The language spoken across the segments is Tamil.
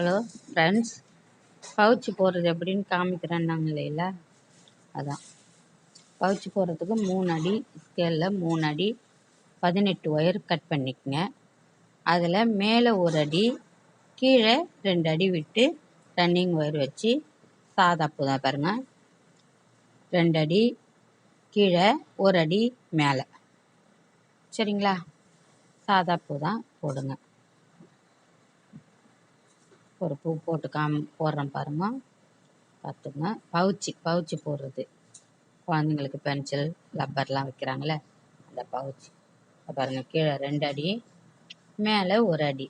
ஹலோ ஃப்ரெண்ட்ஸ் பவுச்சு போடுறது எப்படின்னு காமிக்கிறேன்னாங்க இல்லையில அதான். பவுச்சு போடுறதுக்கு மூணு அடி ஸ்கேலில் மூணு அடி பதினெட்டு ஒயர் கட் பண்ணிக்கங்க. அதில் மேலே ஒரு அடி கீழே ரெண்டு அடி விட்டு ரன்னிங் ஒயர் வச்சு சாதாப்பு தான் பாருங்கள் ரெண்டு அடி கீழே ஒரு அடி மேலே. சரிங்களா? சாதாப்பூ தான் போடுங்க. ஒரு பூ போட்டு காம் போடுறேன் பாருமா பார்த்துங்க பவுச்சி பவுச்சி போடுறது. குழந்தைங்களுக்கு பென்சில் லப்பர்லாம் வைக்கிறாங்களே அந்த பவுச்சி. பாருங்கள் கீழே ரெண்டு அடி மேலே ஒரு அடி.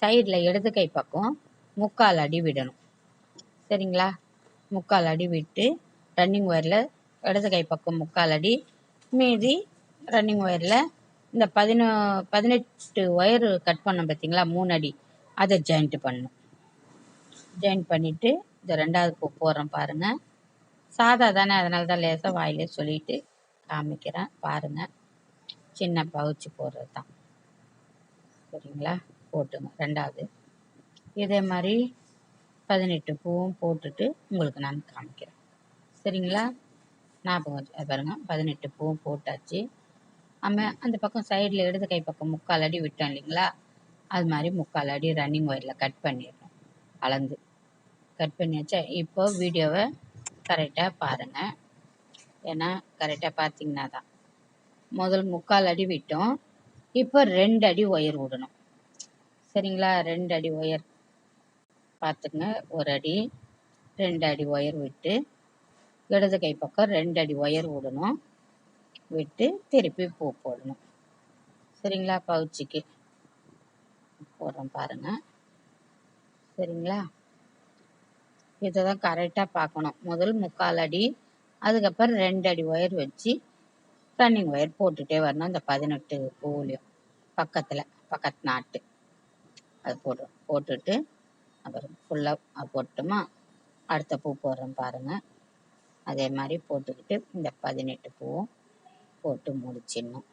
சைடில் இடது கை பக்கம் முக்கால் அடி விடணும். சரிங்களா? முக்கால் அடி விட்டு ரன்னிங் ஒயரில் இடது கை பக்கம் முக்கால் அடி மீதி ரன்னிங் ஒயரில் இந்த பதினோ பதினெட்டு ஒயர் கட் பண்ணோம் பார்த்தீங்களா மூணு அடி. அதை ஜாயிண்ட் பண்ணணும். ஜாயின் பண்ணிவிட்டு இந்த ரெண்டாவது பூ போடுறேன் பாருங்கள் சாதா தானே அதனால தான் லேசாக வாயிலே சொல்லிட்டு காமிக்கிறேன். பாருங்கள் சின்ன பவுச்சு போடுறது தான். சரிங்களா? போட்டுங்க. ரெண்டாவது. இதே மாதிரி பதினெட்டு பூவும் போட்டுட்டு உங்களுக்கு நான் காமிக்கிறேன். சரிங்களா? ஞாபகம் பாருங்கள் பதினெட்டு பூவும் போட்டாச்சு. நம்ம அந்த பக்கம் சைடில் இடது கை பக்கம் முக்கால் அடி விட்டோம் இல்லைங்களா? அது மாதிரி முக்கால் அடி ரன்னிங் ஒயரில் கட் பண்ணிடுறேன் அளந்து. கட் பண்ணியாச்சா இப்போ வீடியோவை கரெக்டாக பாருங்கள் ஏன்னா கரெக்டாக பார்த்தீங்கன்னா தான். முதல் முக்கால் அடி விட்டோம். இப்போ ரெண்டு அடி ஒயர் விடணும். சரிங்களா? ரெண்டு அடி ஒயர் பார்த்துங்க ஒரு அடி ரெண்டு அடி ஒயர் விட்டு இடது கை பக்கம் ரெண்டு அடி ஒயர் விடணும். விட்டு திருப்பி பூ போடணும். சரிங்களா? பவுச்சிக்கு. போடுறோம் பாருங்கள் சரிங்களா? இதை தான் கரெக்டாக பார்க்கணும். முதல் முக்கால் அடி அதுக்கப்புறம் ரெண்டு அடி ஒயர் வச்சு ரன்னிங் ஒயர் போட்டுகிட்டே வரணும். இந்த பதினெட்டு பூலையும் பக்கத்தில் பக்கத்து நாட்டு. அது போடுறோம் போட்டுட்டு அப்புறம் ஃபுல்லாக போட்டுமா அடுத்த பூ போடுறோம் பாருங்கள் அதே மாதிரி போட்டுக்கிட்டு இந்த பதினெட்டு பூவும் போட்டு முடிச்சிடணும்.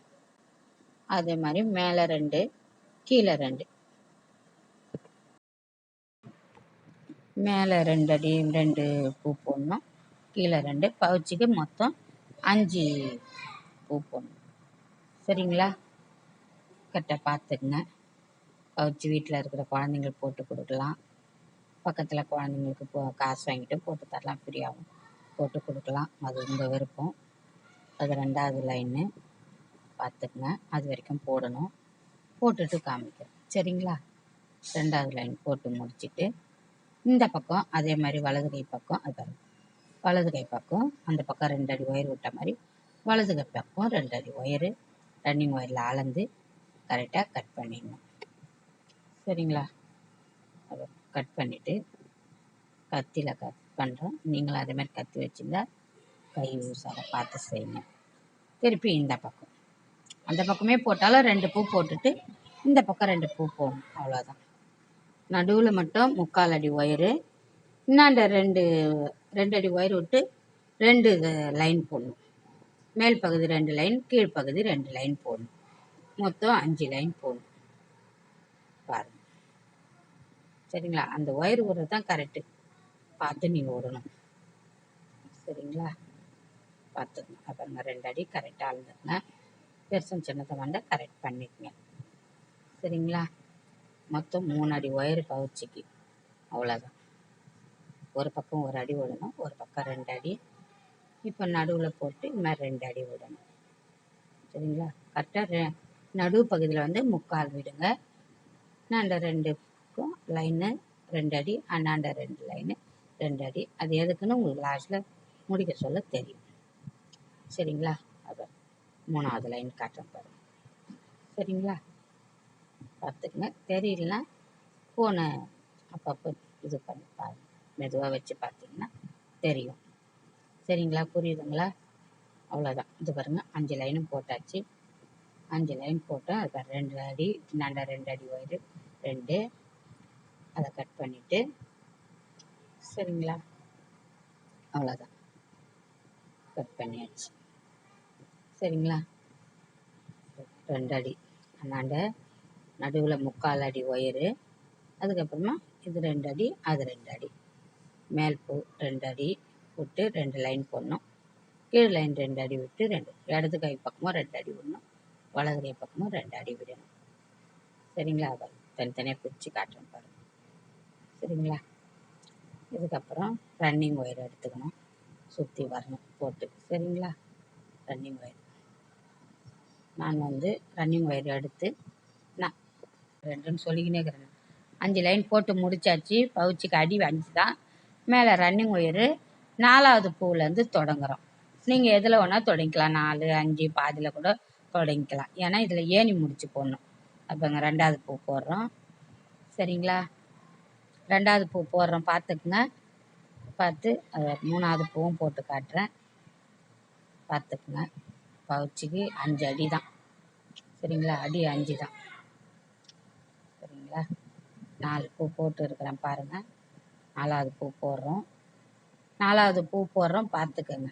அதே மாதிரி மேலே ரெண்டு கீழே ரெண்டு மேலே ரெண்டு அடி ரெண்டு பூ போடணும். கீழே ரெண்டு பவுச்சிக்கு மொத்தம் அஞ்சு பூ போடணும். சரிங்களா? கரெக்டாக பார்த்துக்குங்க. பவுச்சி வீட்டில் இருக்கிற குழந்தைங்களுக்கு போட்டு கொடுக்கலாம். பக்கத்தில் குழந்தைங்களுக்கு போ காசு வாங்கிட்டு போட்டு தரலாம். ஃப்ரீயாகவும் போட்டு கொடுக்கலாம். அது உங்கள் விருப்பம். அது ரெண்டாவது லைன்னு பார்த்துக்குங்க. அது வரைக்கும் போடணும். போட்டுட்டு காமிக்கிறேன். சரிங்களா? ரெண்டாவது லைன் போட்டு முடிச்சுட்டு இந்த பக்கம் அதே மாதிரி வலது கை பக்கம் அது வலது கை பக்கம் அந்த பக்கம் ரெண்டு அடி ஒயர் விட்ட மாதிரி வலது கை பக்கம் ரெண்டு அடி ஒயரு ரன்னிங் ஒயரில் அளந்து கரெக்டாக கட் பண்ணிடணும். சரிங்களா? அதை கட் பண்ணிவிட்டு கத்தியில் கட் பண்ணுறோம் நீங்களும் அதே மாதிரி கத்தி வச்சுருந்தா கை யூஸாக பார்த்து செய்யுங்க. திருப்பி இந்த பக்கம். அந்த பக்கமே போட்டாலும் ரெண்டு பூ போட்டுட்டு இந்த பக்கம் ரெண்டு பூ போகணும் அவ்வளோதான் நடுவில் மட்டும் முக்கால் அடி ஒயரு இன்னாண்ட ரெண்டு ரெண்டு அடி ஒயர் விட்டு ரெண்டு லைன் போடணும். மேல் பகுதி ரெண்டு லைன் கீழ்ப்பகுதி ரெண்டு லைன் போடணும். மொத்தம் அஞ்சு லைன் போடணும். பாருங்கள் சரிங்களா? அந்த ஒயர் விடுறது தான் கரெக்டு பார்த்து நீங்கள் விடணும் சரிங்களா? பார்த்துக்கங்க. அப்புறங்க ரெண்டு அடி கரெக்டாக இருந்துங்க பெருசும் சின்னதை வந்து கரெக்ட் பண்ணிக்கங்க. சரிங்களா? மொத்தம் மூணு அடி ஒயரு பவுச்சிக்கு அவ்வளோதான் ஒரு பக்கம் ஒரு அடி விடணும் ஒரு பக்கம் ரெண்டு அடி. இப்போ நடுவில் போட்டு இது மாதிரி ரெண்டு அடி விடணும். சரிங்களா? கரெக்டாக நடுவு பகுதியில் வந்து முக்கால் விடுங்க. ரெண்டு ரெண்டுக்கும் லைனு ரெண்டு அடி அண்ணாண்ட ரெண்டு லைனு ரெண்டு அடி. அது எதுக்குன்னு உங்களுக்கு லாஸ்ட்டில் முடிக்க சொல்ல தெரியும். சரிங்களா? அது மூணாவது லைன் காட்டுறேன் பாருங்கள் சரிங்களா? பார்த்துக்குங்க. தெரியலனா ஃபோனை அப்பப்போ இது பண்ணி பாருங்க. மெதுவாக வச்சு பார்த்தீங்கன்னா தெரியும். சரிங்களா? புரியுதுங்களா? அவ்வளோதான் இது பாருங்கள் அஞ்சு லைனும் போட்டாச்சு. அஞ்சு லைன் போட்டால் அது ரெண்டு அடி நண்டா ரெண்டு அடி ஒயரு ரெண்டு. அதை கட் பண்ணிவிட்டு சரிங்களா? அவ்வளோதான் கட் பண்ணியாச்சு. சரிங்களா? ரெண்டு அடி. அண்ணாண்ட நடுவில் முக்கால் அடி ஒயரு. அதுக்கப்புறமா இது ரெண்டு அடி அது ரெண்டு அடி. மேல் பூ ரெண்டு அடி விட்டு ரெண்டு லைன் போடணும். கீழ் லைன் ரெண்டு அடி விட்டு ரெண்டு இடது கை பக்கமும் ரெண்டு அடி விடணும். வலது கை பக்கமும் ரெண்டு அடி விடணும். சரிங்களா? அதை தனித்தனியாக பிரித்து காட்டுறேன் பாருங்கள் சரிங்களா? இதுக்கப்புறம் ரன்னிங் ஒயர் எடுத்துக்கணும். சுற்றி வரணும் போட்டு. சரிங்களா? ரன்னிங் ஒயர் நான் வந்து ரன்னிங் ஒயர் எடுத்து ரெண்டுன்னு சொல்லிக்கினே இருக்கிறேன். அஞ்சு லைன் போட்டு முடிச்சாச்சு. பவுச்சுக்கு அடி அஞ்சு தான் மேலே ரன்னிங் ஒயரு நாலாவது பூவிலேருந்து தொடங்குறோம். நீங்கள் எதில் வேணால் தொடங்கிக்கலாம். நாலு அஞ்சு பாதியில் கூட தொடங்கிக்கலாம். ஏன்னா இதில் ஏணி முடிச்சு போடணும். அப்போங்க ரெண்டாவது பூ போடுறோம். சரிங்களா? ரெண்டாவது பூ போடுறோம். பார்த்துக்குங்க. பார்த்து அதை மூணாவது பூவும் போட்டு காட்டுறேன். பார்த்துக்குங்க. பவுச்சுக்கு அஞ்சு அடி தான் சரிங்களா? அடி அஞ்சு தான் பார்த்தீங்களா நாலு பூ போட்டு இருக்கிறேன் பாருங்கள் நாலாவது பூ போடுறோம். நாலாவது பூ போடுறோம் பார்த்துக்கோங்க.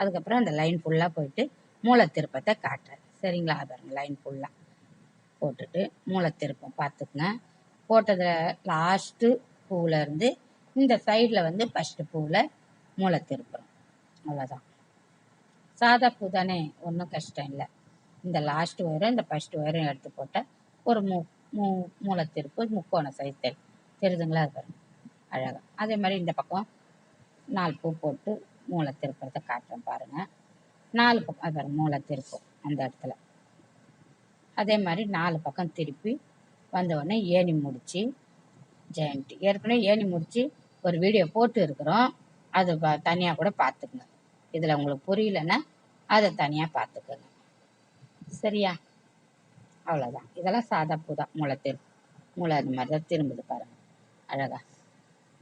அதுக்கப்புறம் அந்த லைன் ஃபுல்லாக போயிட்டு மூளை திருப்பத்தை காட்டுறேன். சரிங்களா? பாருங்க லைன் ஃபுல்லாக போட்டுட்டு மூளை திருப்பம் பார்த்துக்குங்க. போட்டதில் லாஸ்ட்டு பூவில் இருந்து இந்த சைடில் வந்து ஃபஸ்ட்டு பூவில் மூளை திருப்புறோம் அவ்வளோதான் சாதா பூ தானே? ஒன்றும் கஷ்டம் இல்லை. இந்த லாஸ்ட் ஒயரும் இந்த ஃபஸ்ட் ஒயரும் எடுத்து போட்டால் ஒரு மூ மூ மூளை திருப்பு முக்கோண சைத்தல். தெரியுதுங்களா அது பாருங்க. அழகாக அதே மாதிரி இந்த பக்கம் நாலு பூ போட்டு மூளை திருப்புறதை காட்டுறேன் பாருங்கள் நாலு பக்கம் அது பாருங்க மூளை அந்த இடத்துல. அதே மாதிரி நாலு பக்கம் திருப்பி வந்த உடனே ஏணி முடித்து ஜெயண்ட் ஏற்கனவே ஏணி முடித்து ஒரு வீடியோ போட்டு இருக்கிறோம். அது தனியாக கூட பார்த்துக்குங்க. இதில் உங்களுக்கு புரியலன்னா அதை தனியாக பார்த்துக்கோங்க. சரியா? அவ்வளோதான் இதெல்லாம் சாதா பூ தான் முளை திரும்ப முளை அந்த மாதிரி தான் திரும்புது பாருங்கள் அழகா.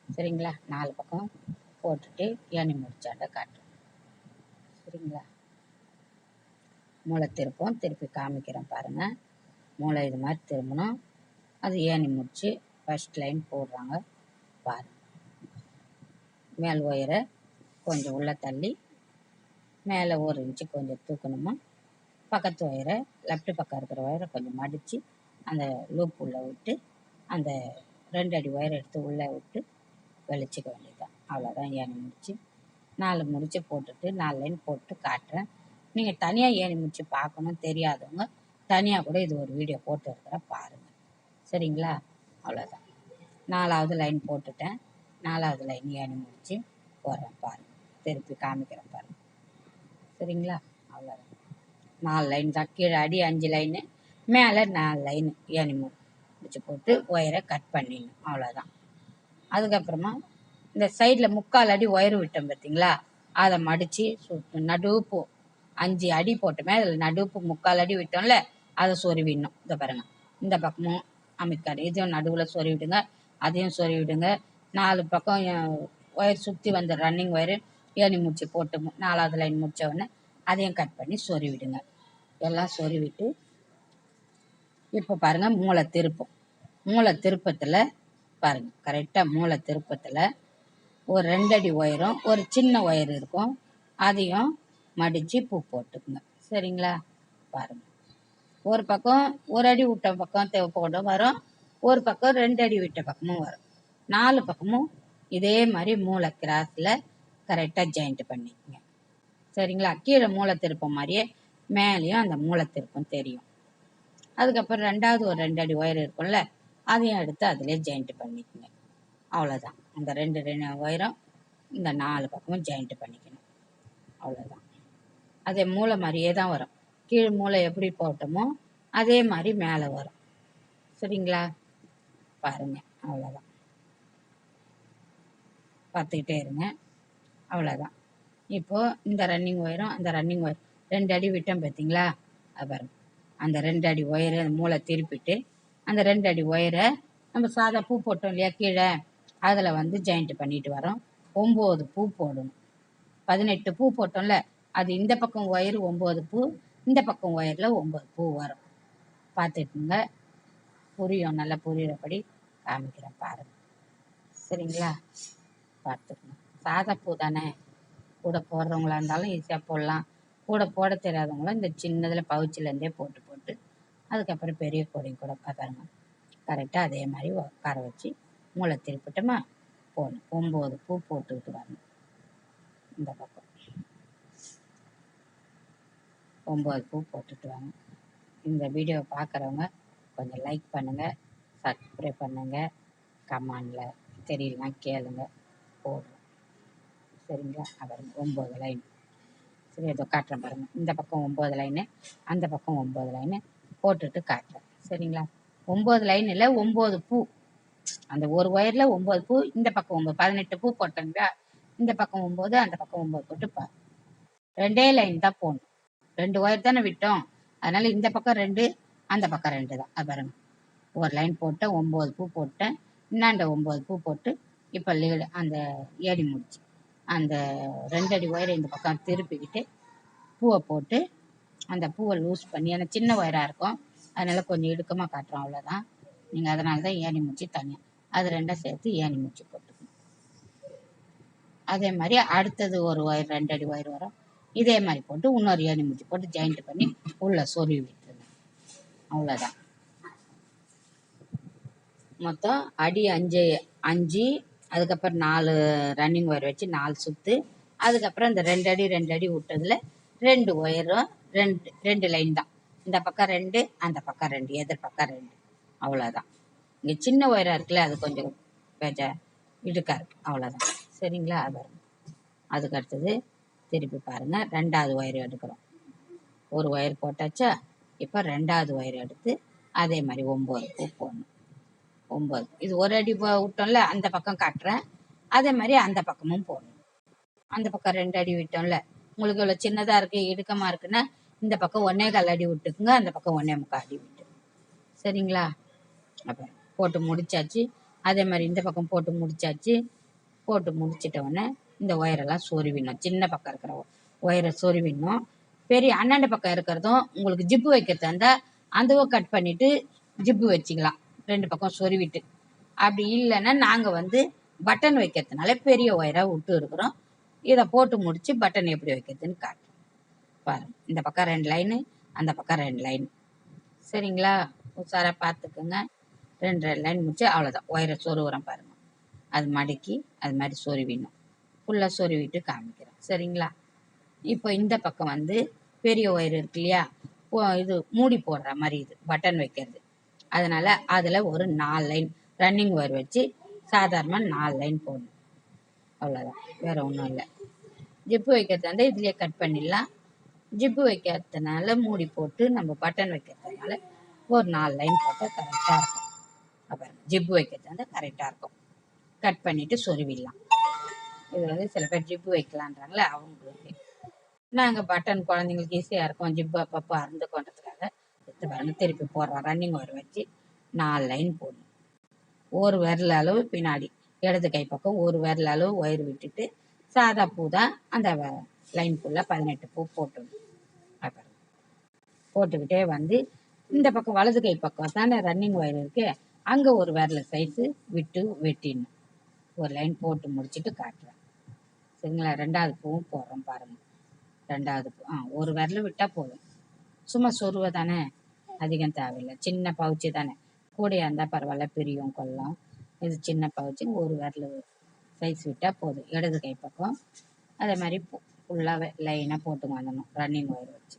சரிங்களா? நாலு பக்கம் போட்டுட்டு ஏணி முடிச்சாண்ட காட்டுறேன் சரிங்களா? மூளை திருப்பம். திருப்பி காமிக்கிறேன் பாருங்கள் மூளை இது மாதிரி திரும்பணும். அது ஏணி முடிச்சு ஃபஸ்ட் லைன் போடுறாங்க பாருங்கள் மேல் ஒயரை கொஞ்சம் உள்ளே தள்ளி மேலே ஒரு இன்ச்சு கொஞ்சம் தூக்கணுமா? பக்கத்து ஒயரை லெஃப்ட் பக்கம் இருக்கிற ஒயரை கொஞ்சம் மடித்து அந்த லூப் உள்ளே விட்டு அந்த ரெண்டு அடி ஒயர் எடுத்து உள்ளே விட்டு வெளிச்சிக்க வேண்டியதுதான். அவ்வளோதான் ஏணி முடிச்சு நாலு முடிச்சு போட்டுட்டு நாலு லைன் போட்டு காட்டுறேன். நீங்கள் தனியாக ஏணி முடிச்சு பார்க்கணும். தெரியாதவங்க தனியாக கூட இது ஒரு வீடியோ போட்டு இருக்கிறேன் பாருங்கள் சரிங்களா? அவ்வளோதான் நாலாவது லைன் போட்டுட்டேன். நாலாவது லைன் ஏணி முடிச்சு போடுறேன் பாருங்கள் திருப்பி காமிக்கிறேன் பாருங்கள் சரிங்களா? அவ்வளோதான் நாலு லைன் தான். கீழே அடி அஞ்சு லைனு மேலே நாலு லைனு ஏணி முடிச்சு போட்டு ஒயரை கட் பண்ணிடணும். அவ்வளோதான் அதுக்கப்புறமா இந்த சைடில் முக்கால் அடி ஒயர் விட்டோம் பார்த்தீங்களா அதை மடித்து சு நடுப்பு அஞ்சு அடி போட்டோமே அதில் நடுப்பு முக்கால் அடி விட்டோம்ல அதை சொருவிடணும் இதை பாருங்கள் இந்த பக்கமும் அமைக்காது. இதையும் நடுவில் சொருவிடுங்க அதையும் சொருவிடுங்க நாலு பக்கம் ஒயர் சுற்றி வந்த ரன்னிங் ஒயரு ஏணி முடிச்சு போட்டு நாலாவது லைன் முடித்த உடனே அதையும் கட் பண்ணி சொருவிடுங்க எல்லாம் சொருவிட்டு இப்போ பாருங்கள் மூளை திருப்பம். மூளை திருப்பத்தில் பாருங்கள் கரெக்டாக மூளை திருப்பத்தில் ஒரு ரெண்டடி ஒயரும் ஒரு சின்ன ஒயர் இருக்கும். அதையும் மடித்து பூ போட்டுக்குங்க. சரிங்களா? பாருங்கள் ஒரு பக்கம் ஒரு அடி விட்ட பக்கம் தேவைப்படும் வரும். ஒரு பக்கம் ரெண்டு அடி விட்ட பக்கமும் வரும். நாலு பக்கமும் இதே மாதிரி மூளை கிராஸில் கரெக்டாக ஜாயிண்ட் பண்ணிக்கோங்க. சரிங்களா? கீழே மூளை திருப்பம் மாதிரியே மேலேயும் அந்த மூலத்திற்கும் தெரியும். அதுக்கப்புறம் ரெண்டாவது ஒரு ரெண்டு அடி ஒயர் இருக்கும்ல அதையும் எடுத்து அதிலே ஜாயிண்ட் பண்ணிக்கோங்க அவ்வளோதான் அந்த ரெண்டு ரெண்டு ஒயரும் இந்த நாலு பக்கமும் ஜாயிண்ட் பண்ணிக்கணும். அவ்வளோதான் அதே மூளை மாதிரியே தான் வரும். கீழ் மூளை எப்படி போட்டோமோ அதே மாதிரி மேலே வரும். சரிங்களா? பாருங்க. அவ்வளோதான் பார்த்துக்கிட்டே இருங்க. அவ்வளோதான் இப்போது இந்த ரன்னிங் ஒயரும் அந்த ரன்னிங் ஒயர் ரெண்டு அடி விட்டோம் பார்த்தீங்களா அவர் பாருங்க. அந்த ரெண்டு அடி ஒயரை அந்த மூளை திருப்பிட்டு அந்த ரெண்டு அடி ஒயரை நம்ம சாதா பூ போட்டோம் இல்லையா கீழே? அதில் வந்து ஜாயிண்ட் பண்ணிட்டு வரோம். ஒம்பது பூ போடணும். பதினெட்டு பூ போட்டோம்ல அது இந்த பக்கம் ஒயர் ஒம்பது பூ இந்த பக்கம் ஒயரில் ஒம்பது பூ வரும். பார்த்துக்குங்க. புரியும் நல்லா புரியுறபடி காமிக்கிறேன் பாருங்கள் சரிங்களா? பார்த்துக்கணும். சாதா பூ தானே? கூட போடுறவங்களா இருந்தாலும் ஈஸியாக போடலாம். கூட போட தெரியாதவங்களும் இந்த சின்னதில் பவுச்சிலேருந்தே போட்டு போட்டு அதுக்கப்புறம் பெரிய கோடியும் கூட பாருங்க கரெக்டாக அதே மாதிரி உட்கார வச்சு மூளை திருப்பிட்டோமா போகணும் ஒம்பது பூ போட்டுக்கிட்டு வரணும். இந்த பக்கம். ஒம்பது பூ போட்டுட்டு வாங்க இந்த வீடியோவை பார்க்குறவங்க கொஞ்சம் லைக் பண்ணுங்கள் சப்ஸ்கிரைப் பண்ணுங்கள் கமெண்டில் தெரியலாம் கேளுங்க. போடுறோம். சரிங்களா? அப்புறம் ஒம்பது லைன் சரி இதோ காட்டுறேன் பாருங்கள் இந்த பக்கம் ஒம்பது லைனு அந்த பக்கம் ஒம்பது லைனு போட்டுட்டு காட்டுறேன். சரிங்களா? ஒம்பது லைன் இல்லை ஒம்பது பூ. அந்த ஒரு ஒயரில் ஒம்பது பூ இந்த பக்கம் ஒம்பது பதினெட்டு பூ போட்டோங்களா இந்த பக்கம் ஒம்பது அந்த பக்கம் ஒம்பது போட்டு பா. ரெண்டே லைன் தான் போகணும் ரெண்டு ஒயர் தானே விட்டோம். அதனால இந்த பக்கம் ரெண்டு அந்த பக்கம் ரெண்டு தான். அது பாருங்க. ஒரு லைன் போட்டேன் ஒம்பது பூ போட்டேன். இன்னாண்ட ஒம்பது பூ போட்டு இப்போ லீடு அந்த ஏடி முடிச்சு. அந்த ரெண்டு அடி ஒயரை இந்த பக்கம் திருப்பிக்கிட்டு பூவை போட்டு அந்த பூவை லூஸ் பண்ணி ஏன்னா சின்ன ஒயராக இருக்கும். அதனால கொஞ்சம் இடுக்கமாக காட்டுறோம் அவ்வளோதான் நீங்கள் அதனால தான் ஏணி மூச்சு தனியாக அது ரெண்டும் சேர்த்து ஏணி மூச்சு போட்டுக்கணும். அதே மாதிரி அடுத்தது ஒரு ஒயர் ரெண்டு அடி ஒயர் வரும். இதே மாதிரி போட்டு இன்னொரு ஏணி மூச்சு போட்டு ஜாயிண்ட் பண்ணி உள்ள சொருவி விட்டுருங்க அவ்வளோதான் மொத்தம் அடி அஞ்சு அஞ்சு அதுக்கப்புறம் நாலு ரன்னிங் ஒயர் வச்சு நாலு சுற்று அதுக்கப்புறம் இந்த ரெண்டு அடி ரெண்டு அடி விட்டதில் ரெண்டு ஒயரும் ரெண்டு ரெண்டு லைன் தான். இந்த பக்கம் ரெண்டு அந்த பக்கம் ரெண்டு எதிர் பக்கம் ரெண்டு. அவ்வளோதான் இங்கே சின்ன ஒயராக இருக்குல்ல அது கொஞ்சம் பேஜ இடுக்காக இருக்கு. அவ்வளோதான் சரிங்களா? அது அதுக்கு அடுத்தது திருப்பி பாருங்கள் ரெண்டாவது ஒயர் எடுக்கிறோம். ஒரு ஒயர் போட்டாச்சா இப்போ ரெண்டாவது ஒயர் எடுத்து அதே மாதிரி ஒம்பது பூ போடணும் ஒம்பது இது ஒரு அடி போ- விட்டோம்ல அந்த பக்கம் காட்டுறேன். அதே மாதிரி அந்த பக்கமும் போடணும். அந்த பக்கம் ரெண்டு அடி விட்டோம்ல. உங்களுக்கு இவ்வளோ சின்னதாக இருக்குது இடுக்கமாக இருக்குன்னா இந்த பக்கம் ஒன்னே கால் அடி விட்டுக்குங்க அந்த பக்கம் ஒன்னே முக்கால் அடி விட்டு. சரிங்களா? அப்போ போட்டு முடிச்சாச்சு. அதே மாதிரி இந்த பக்கம் போட்டு முடிச்சாச்சு. போட்டு முடிச்சிட்டோடனே இந்த ஒயரெல்லாம் சொருவிடணும். சின்ன பக்கம் இருக்கிற ஒயரை சொருவிடணும். பெரிய அண்ணாண்ட பக்கம் இருக்கிறதும் உங்களுக்கு ஜிப்பு வைக்கிறதா இருந்தால் அதுவும் கட் பண்ணிட்டு ஜிப்பு வச்சுக்கலாம். ரெண்டு பக்கம் சொருவிட்டு. அப்படி இல்லைன்னா நாங்கள் வந்து பட்டன் வைக்கிறதுனால பெரிய ஒயராக விட்டு இருக்கிறோம். இதை போட்டு முடிச்சு பட்டன் எப்படி வைக்கிறதுன்னு காட்டுறோம். பாருங்க. இந்த பக்கம் ரெண்டு லைனு அந்த பக்கம் ரெண்டு லைன் சரிங்களா? உஷாராக பார்த்துக்குங்க. ரெண்டு ரெண்டு லைன் முடிச்சு அவ்வளோதான் ஒயரை சொருவுறோம் பாருங்க. அது மடக்கி அது மாதிரி சொருவிடணும். ஃபுல்லாக சொருவிட்டு காமிக்கிறோம். சரிங்களா? இப்போ இந்த பக்கம் வந்து பெரிய ஒயர் இருக்கு இல்லையா? இது மூடி போடுற மாதிரி இது. பட்டன் வைக்கிறது. அதனால அதில் ஒரு நாலு லைன் ரன்னிங் ஒயர் வச்சு சாதாரணமாக நாலு லைன் போடணும். அவ்வளோதான் வேற ஒன்றும் இல்லை. ஜிப்பு வைக்கிறது வந்து இதுலேயே கட் பண்ணிடலாம். ஜிப்பு வைக்கிறதுனால மூடி போட்டு நம்ம பட்டன் வைக்கிறதுனால ஒரு நாலு லைன் போட்டால் கரெக்டாக இருக்கும். அப்புறம் ஜிப்பு வைக்கிறது வந்து கரெக்டாக இருக்கும். கட் பண்ணிவிட்டு சொருவிடலாம். இது வந்து சில பேர் ஜிப்பு வைக்கலான்றாங்களே அவங்களுக்கு. நாங்கள் பட்டன் குழந்தைங்களுக்கு ஈஸியாக இருக்கும். ஜிப்பு அப்பப்போ அறுந்து கொண்டது பத்து பாருங்க திருப்பி போடுறோம் ரன்னிங் ஒயர் வச்சு நாலு லைன் போடணும் ஒரு விரல் அளவு பின்னாடி. இடது கை பக்கம் ஒரு விரல் அளவு ஒயர் விட்டுட்டு சாதா பூ தான் அந்த லைனுக்குள்ளே பதினெட்டு பூ போட்டுடணும் அப்புறம் போட்டுக்கிட்டே வந்து இந்த பக்கம் வலது கை பக்கம் தானே ரன்னிங் ஒயர் இருக்கு அங்கே ஒரு விரல சைஸு விட்டு வெட்டிடணும் ஒரு லைன் போட்டு முடிச்சுட்டு காட்டுறேன் சரிங்களா? ரெண்டாவது பூவும் போடுறோம் பாருங்கள் ரெண்டாவது பூ ஆ ஒரு விரல விட்டால் போதும். சும்மா சொருவை தானே? அதிகம் தேவையில்லை. சின்ன பவுச்சு தானே. கூடையாக இருந்தால் பரவாயில்ல பிரியும் கொல்லம். இது சின்ன பவுச்சு ஒரு விரல் சைஸ் விட்டால் போதும். இடது கை பக்கம். அதே மாதிரி ஃபுல்லாக லைனாக போட்டு வந்துடணும் ரன்னிங் ஒயர் வச்சு.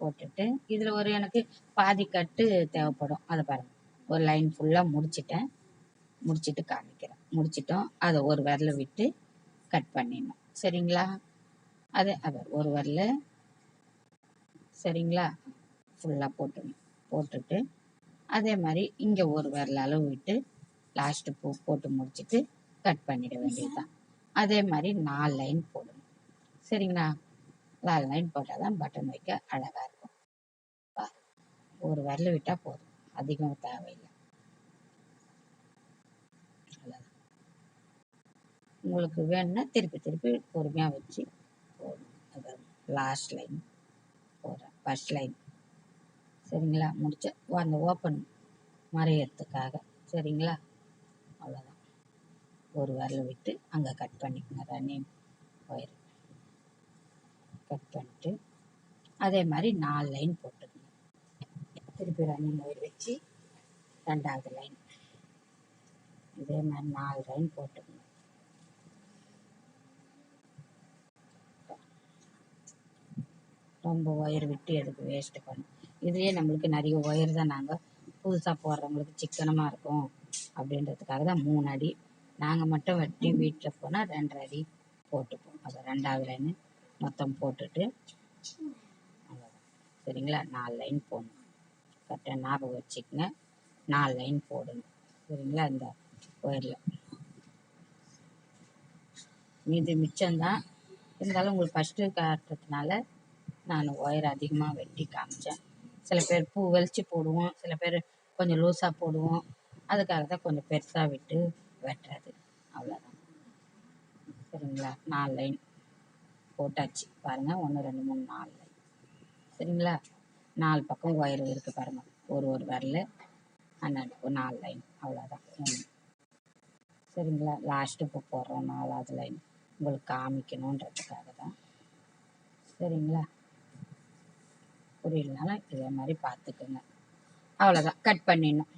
போட்டுட்டு இதில் ஒரு எனக்கு பாதி கட்டு தேவைப்படும். அதை பாருங்கள் ஒரு லைன் ஃபுல்லாக முடிச்சிட்டேன். முடிச்சிட்டு காமிக்கிறேன். முடிச்சிட்டோம். அதை ஒரு விரல விட்டு கட் பண்ணிடணும். சரிங்களா? அது அது ஒரு விரல. சரிங்களா? ஃபுல்லாக போட்டுடணும் போட்டுட்டு அதே மாதிரி இங்கே ஒரு விரல் அளவு விட்டு லாஸ்ட்டு பூ போட்டு முடிச்சிட்டு கட் பண்ணிட வேண்டியதுதான். அதே மாதிரி நாலு லைன் போடணும். சரிங்களா? நாலு லைன் போட்டால் தான் பட்டன் வைக்க அழகாக இருக்கும். ஒரு விரல் விட்டால் போதும். அதிகம் தேவையில்லை. உங்களுக்கு வேணும்னா திருப்பி திருப்பி பொறுமையாக வச்சு போடணும் அதான் லாஸ்ட் லைன் போடுறேன். ஃபர்ஸ்ட் லைன் சரிங்களா? முடிச்ச அந்த ஓப்பன் மறையறதுக்காக. சரிங்களா? அவ்வளோதான் ஒரு விரல் விட்டு அங்கே கட் பண்ணிக்கோங்க ரன்னிங் ஒயர் கட் பண்ணிட்டு அதே மாதிரி நாலு லைன் போட்டுக்கணும் திருப்பி ரன்னிங் ஒயர் வச்சு ரெண்டாவது லைன் இதே மாதிரி நாலு லைன் போட்டுக்கணும் ரொம்ப ஒயர் விட்டு எதுக்கு வேஸ்ட்டு பண்ணும் இதுலேயே நம்மளுக்கு நிறைய ஒயர் தான் நாங்கள் புதுசாக போடுறவங்களுக்கு சிக்கனமாக இருக்கும் அப்படின்றதுக்காக தான் மூணு அடி. நாங்கள் மட்டும் வெட்டி வீட்டில் போனால் ரெண்டரை அடி போட்டுப்போம். அதை ரெண்டாவது லைனு மொத்தம் போட்டுட்டு சரிங்களா? நாலு லைன் போடணும். கரெக்டாக ஞாபகம் வச்சுக்கங்க. நாலு லைன் போடணும். சரிங்களா? இந்த ஒயரில் மீதி மிச்சம்தான். இருந்தாலும் உங்களுக்கு ஃபஸ்ட்டு காட்டுறதுனால நான் ஒயர் அதிகமாக வெட்டி காமிச்சேன். சில பேர் பூ வெளிச்சு போடுவோம் சில பேர் கொஞ்சம் லூஸாக போடுவோம். அதுக்காக தான் கொஞ்சம் பெருசாக விட்டு வெட்டுறது. அவ்வளோதான் சரிங்களா? நாலு லைன் போட்டாச்சு. பாருங்கள் ஒன்று ரெண்டு மூணு நாலு லைன் சரிங்களா? நாலு பக்கம் ஒயர் இருக்குது பாருங்கள் ஒரு ஒரு விரல் அண்ணாடி நாலு லைன் அவ்வளோதான் சரிங்களா? லாஸ்ட்டு இப்போ போடுறோம் நாலாவது லைன் உங்களுக்கு காமிக்கணுன்றதுக்காக தான் சரிங்களா? புரியலனாலும் இதே மாதிரி பார்த்துக்குங்க. அவ்வளோதான் கட் பண்ணிடணும்.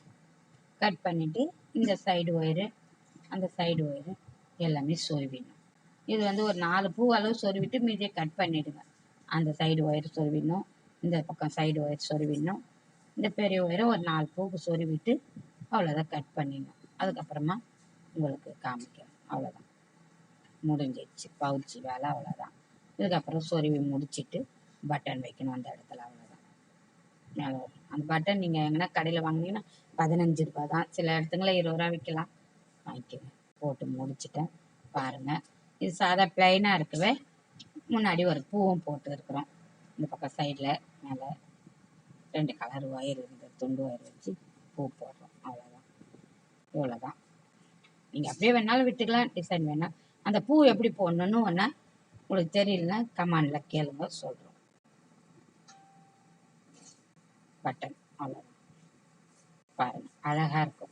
கட் பண்ணிவிட்டு இந்த சைடு ஒயரு அந்த சைடு ஒயரு எல்லாமே சொருவிடணும். இது வந்து ஒரு நாலு பூ அளவு சொருவிட்டு மீதியை கட் பண்ணிவிடுங்க அந்த சைடு ஒயர் சொருவிடணும். இந்த பக்கம் சைடு ஒயர் சொருவிடணும். இந்த பெரிய ஒயரை ஒரு நாலு பூக்கு சொருவிட்டு அவ்வளோதான் கட் பண்ணிடணும். அதுக்கப்புறமா உங்களுக்கு காமிக்கணும் அவ்வளோதான் முடிஞ்சிடுச்சு. பவுச்சி வேலை அவ்வளோதான் இதுக்கப்புறம் சொருவி முடிச்சிட்டு பட்டன் வைக்கணும் அந்த இடத்துல. அவ்வளோ மேலே வரும். அந்த பட்டன் நீங்கள் எங்கன்னா கடையில் வாங்கினீங்கன்னா பதினஞ்சு ரூபா தான். சில இடத்துங்கள இருபது ரூபா விற்கலாம் வாங்கிக்கோங்க. போட்டு முடிச்சிட்டேன். பாருங்கள் இது சாதா பிளைனாக இருக்கவே முன்னாடி ஒரு பூவும் போட்டு இருக்கிறோம். இந்த பக்கம் சைடில் மேலே ரெண்டு கலர் ஒயர் இருந்தது துண்டு ஒயர் வச்சு பூ போடுறோம். அவ்வளோதான் இவ்வளோதான் நீங்கள் அப்படியே வேணாலும் விட்டுக்கலாம். டிசைன் வேணால் அந்த பூ எப்படி போடணும்னு ஒன்று உங்களுக்கு தெரியலன்னா கமாண்டில் கேளுங்க. சொல்கிறோம் பட்டன். அவ்வளோதான் பாருங்கள் அழகாக இருக்கும்.